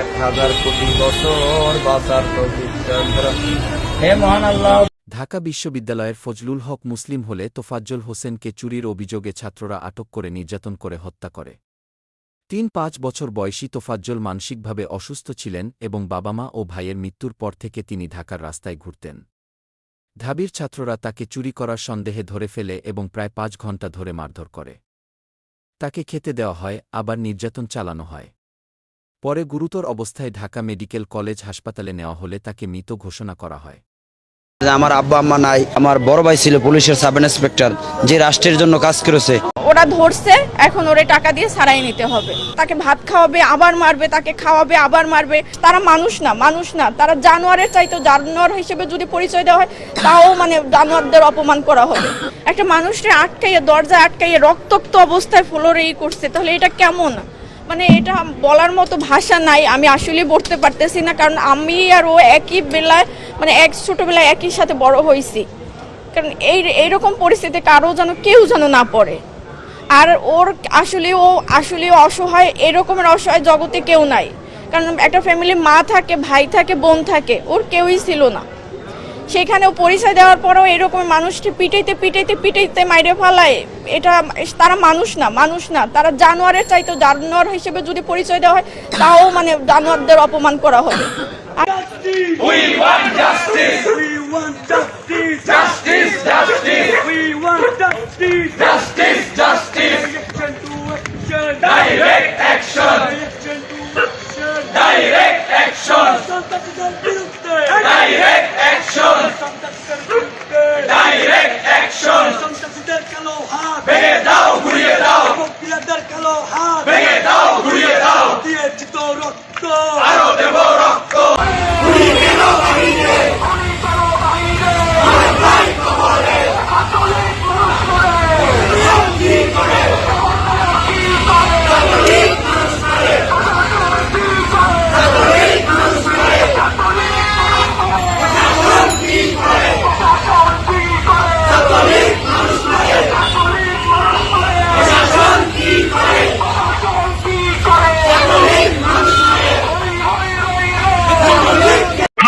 এক হাজার কোটি বছর বাঁচার হে মহান আল্লাহ। ঢাকা বিশ্ববিদ্যালয়ের ফজলুল হক মুসলিম হলে তোফাজ্জল হোসেনকে চুরির অভিযোগে ছাত্ররা আটক করে নির্যাতন করে হত্যা করে। তিন পাঁচ বছর বয়সী তোফাজ্জল মানসিকভাবে অসুস্থ ছিলেন এবং বাবা মা ও ভাইয়ের মৃত্যুর পর থেকে তিনি ঢাকার রাস্তায় ঘুরতেন। ঢাবির ছাত্ররা তাকে চুরি করার সন্দেহে ধরে ফেলে এবং প্রায় পাঁচ ঘণ্টা ধরে মারধর করে। তাকে খেতে দেওয়া হয়, আবার নির্যাতন চালানো হয়। পরে গুরুতর অবস্থায় ঢাকা মেডিকেল কলেজ হাসপাতালে নেওয়া হলে তাকে মৃত ঘোষণা করা হয়। আমার আব্বা আম্মা নাই আমার বড় ভাই ছিল পুলিশের সাব ইন্সপেক্টর যে রাষ্ট্রের জন্য কাজ করেছে। ওরা ধরছে এখন ওরে টাকা দিয়ে সারাই নিতে হবে। তাকে ভাত খাওয়াবে আবার মারবে তাকে খাওয়াবে আবার মারবে। তারা মানুষ না মানুষ না। তারা জানোয়ারের চাইতো জানোয়ার হিসেবে যদি পরিচয় দেওয়া হয় তাও মানে জানোয়ারদের অপমান করা হবে। একটা মানুষকে আটকাইয়ে দরজা আটকাইয়ে রক্তাক্ত অবস্থায় ফ্লোরে ই করছে তাহলে এটা কেমন? মানে এটা বলার মতো ভাষা নাই, আমি আসলে বলতে পারতেছি না, কারণ আমি আর ও একই বেলায় মানে এক ছোটবেলায় একই সাথে বড় হয়েছি। কারণ এই, এইরকম পরিস্থিতি কারও যেন কেউ যেন না পড়ে। আর ওর আসলে ও, আসলে অসহায়, এরকমের অসহায় জগতে কেউ নাই। কারণ একটা ফ্যামিলির মা থাকে, ভাই থাকে, বোন থাকে, ওর কেউই ছিল না। সেখানেও পরিচয় দেওয়ার পরও এরকম মানুষটি পিটাইতে পিটাইতে পিটাইতে মাইরে ফেলায় এটা তারা মানুষ না মানুষ না তারা জানোয়ারের চাইতো জানোয়ার হিসেবে যদি পরিচয় দেওয়া হয় তাও মানে জানোয়ারদের অপমান করা হবে আর We want justice. Justice, justice.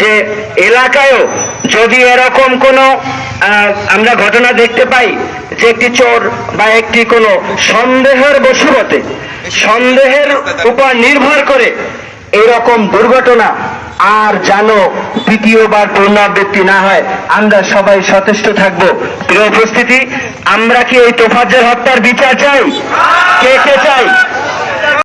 যে এলাকায়ও যদি এরকম কোনো আমরা ঘটনা দেখতে পাই যে একটি চোর বা একটি কোনো সন্দেহের বশবর্তী, সন্দেহের উপর নির্ভর করে এরকম দুর্ঘটনা আর যেন দ্বিতীয়বার পুনরাবৃত্তি না হয়, আমরা সবাই সচেষ্ট থাকব। প্রিয় উপস্থিতি, আমরা কি এই তোফাজ্জল হত্যার বিচার চাই? কে কে চাই?